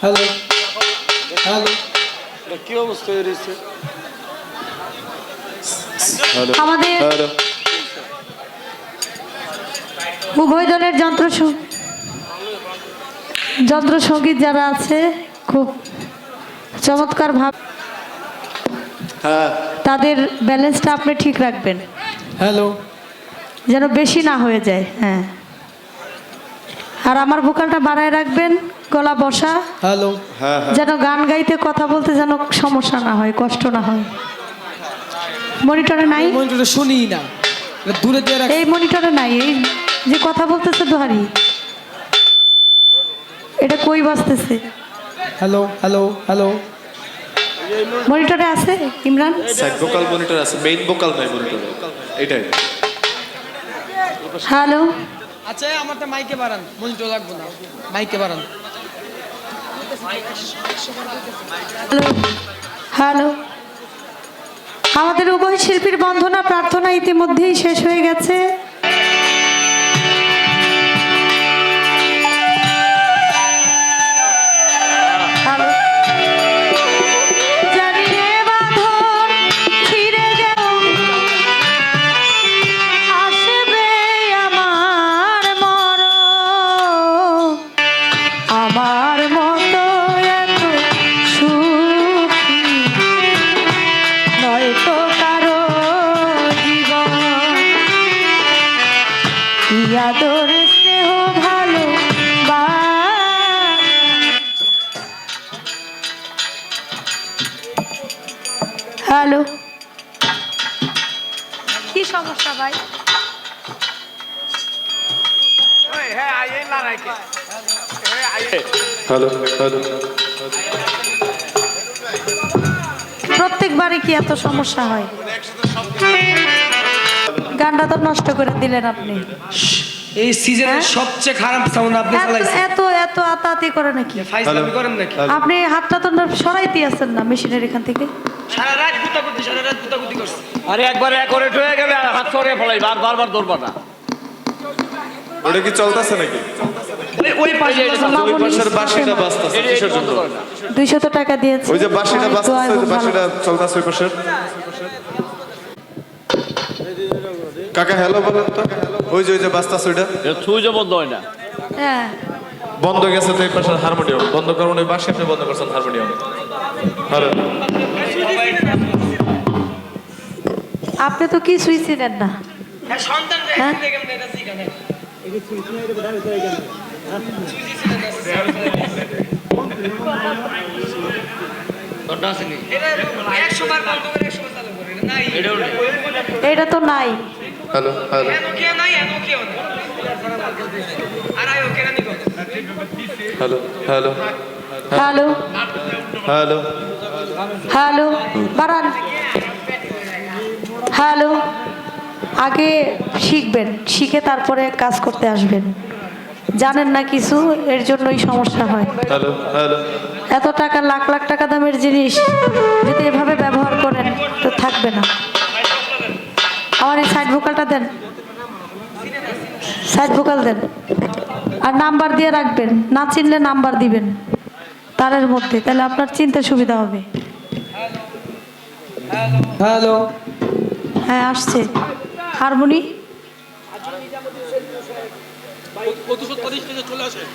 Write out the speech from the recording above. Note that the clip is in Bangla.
হ্যালো হ্যালো এটা কি অবস্থা রয়েছে? আমাদের উভয় দলের যন্ত্র যন্ত্র সংগীত যারা আছে খুব চমৎকার ভাব হ্যাঁ। তাদের ব্যালেন্সটা আপনি ঠিক রাখবেন। হ্যালো যেন বেশি না হয়ে যায় হ্যাঁ। আর আমার ভোকালটা বাড়ায় রাখবেন গলা বসা। হ্যালো। হ্যাঁ হ্যাঁ। যেন গান গাইতে কথা বলতে যেন সমস্যা না হয় কষ্ট না হয়। মনিটরে নাই? মনিটরটা শুনি না। দূরে এই মনিটরে নাই এই যে কথা বলতেছে দোহারি। এটা কই বাজতেছে? Hello hello hello. মনিটরে আছে ইমরান? ভোকাল মনিটর আছে মেইন ভোকাল নাই মনিটর। এটাই। হ্যালো। আচ্ছা আমারটা মাইকে বাড়ান। মনিটর লাগবো না। মাইকে বাড়ান। হ্যালো। আমাদের উভয় শিল্পীর বন্ধনা প্রার্থনা ইতিমধ্যেই শেষ হয়ে গেছে। আমার মতো এত সুখী নয় তো কারও জীবন কি স্নেহ ভালো হ্যালো কি সমস্যা ভাই হ্যালো হ্যালো প্রত্যেকবারে কি এত সমস্যা হয়? গানটা তো নষ্ট করে দিলেন আপনি। এই সিজনের হ্যাঁ? সবচেয়ে খারাপ সাউন্ড আপনি এত চালাইছেন। এত এত আতাতি করে নাকি? ফাইজলামি করেন নাকি? আপনি হাতটা তো না সরাইতে আছেন না মেশিনের এখান থেকে। সারা রাত গুতাগুতি সারা রাত গুতাগুতি করছে। আরে একবার একরে হয়ে গেলে আর হাত সরিয়ে ফেলাই বারবার ধরবা না। ওটা কি চলতেছে নাকি? ওই- পাশে পাশের বাজতেছে কিসের জন্য? টাকা দিয়েছে। ওই যে দোয়া বাজতেছে ওই ভালো। চলতেছে ওই পাশের। কাকা হ্যালো বলেন তো। ওই যে ওই যে বাজতেছে ওইটা। সুইচও বন্ধ হয় না। হ্যাঁ। বন্ধ গেছে তো এই পাশের হারমোনিয়াম। বন্ধ করুন ওই বাঁশি আপনি বন্ধ করছেন হারমোনিয়াম। হ্যালো আপনি তো কি সুইচিনেন না। হ্যাঁ সন্তান এটা তো নাই। Hello hello hello hello hello hello hello বাড়ান হ্যালো আগে শিখবেন শিখে তারপরে কাজ করতে আসবেন। জানেন না কিছু? এর জন্যই সমস্যা হয়। Hello hello. এত টাকা লাখ লাখ টাকা দামের জিনিস যদি এভাবে ব্যবহার করেন তো থাকবে না। আমার এই সাইড ভোকালটা দেন। সাইড ভোকাল দেন। আর নাম্বার দিয়ে রাখবেন। না চিনলে নাম্বার দিবেন। তারের মধ্যে। তাহলে আপনার চিনতে সুবিধা হবে। হ্যালো। হ্যাঁ আসছে। হারমোনি? প্রতিশোধ থেকে চলে আসে?